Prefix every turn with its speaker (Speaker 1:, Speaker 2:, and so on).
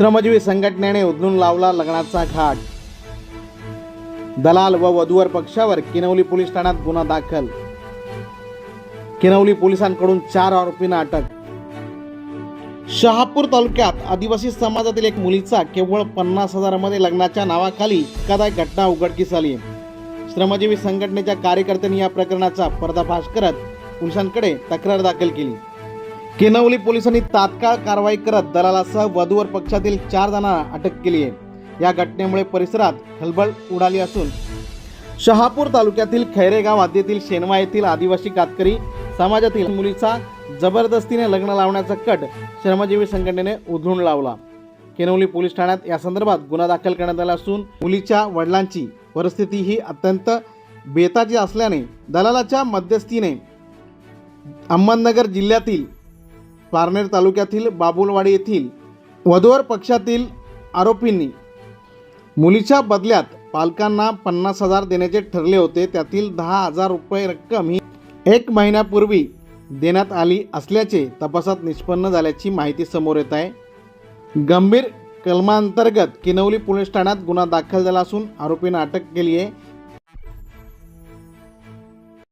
Speaker 1: श्रमजीवी संघटनेने उधळून लावला लग्नाचा घाट. दलाल व वधूवर पक्षावर किनवली पोलीस ठाण्यात गुन्हा दाखल. किनवली पोलिसांकडून चार आरोपींना अटक. शहापूर तालुक्यात आदिवासी समाजातील एक मुलीचा केवळ पन्नास हजारामध्ये लग्नाच्या नावाखाली एखादा घटना उघडकीस आली. श्रमजीवी संघटनेच्या कार्यकर्त्यांनी या प्रकरणाचा पर्दाफाश करत पोलिसांकडे तक्रार दाखल केली. केनवली पोलिसांनी तात्काळ कारवाई करत दलालासह वधूवर पक्षातील चार जणांना अटक केली आहे. या घटनेमुळे परिसरात खळबळ उडाली असून शहापूर तालुक्यातील खैरेगाव हद्दीतील शेनवा येथील आदिवासी कातकरी समाजातील मुलीचा जबरदस्तीने लग्न लावण्याचा कट श्रमजीवी संघटनेने उधळून लावला. केनवली पोलीस ठाण्यात या संदर्भात गुन्हा दाखल करण्यात आला असून मुलीच्या वडिलांची परिस्थिती ही अत्यंत बेताची असल्याने दलालाच्या मध्यस्थीने अहमदनगर जिल्ह्यातील पारनेर तालुक्यातील बाबुलवाडी येथील वधूवर पक्षातील आरोपींनी मुलीच्या बदल्यात पालकांना पन्नास हजार देण्याचे ठरले होते. त्यातील दहा हजार रुपये रक्कम ही एक महिन्यापूर्वी देण्यात आली असल्याचे तपासात निष्पन्न झाल्याची माहिती समोर येत आहे. गंभीर कलमांतर्गत किनवली पोलीस ठाण्यात गुन्हा दाखल झाला असून आरोपींना अटक केली आहे.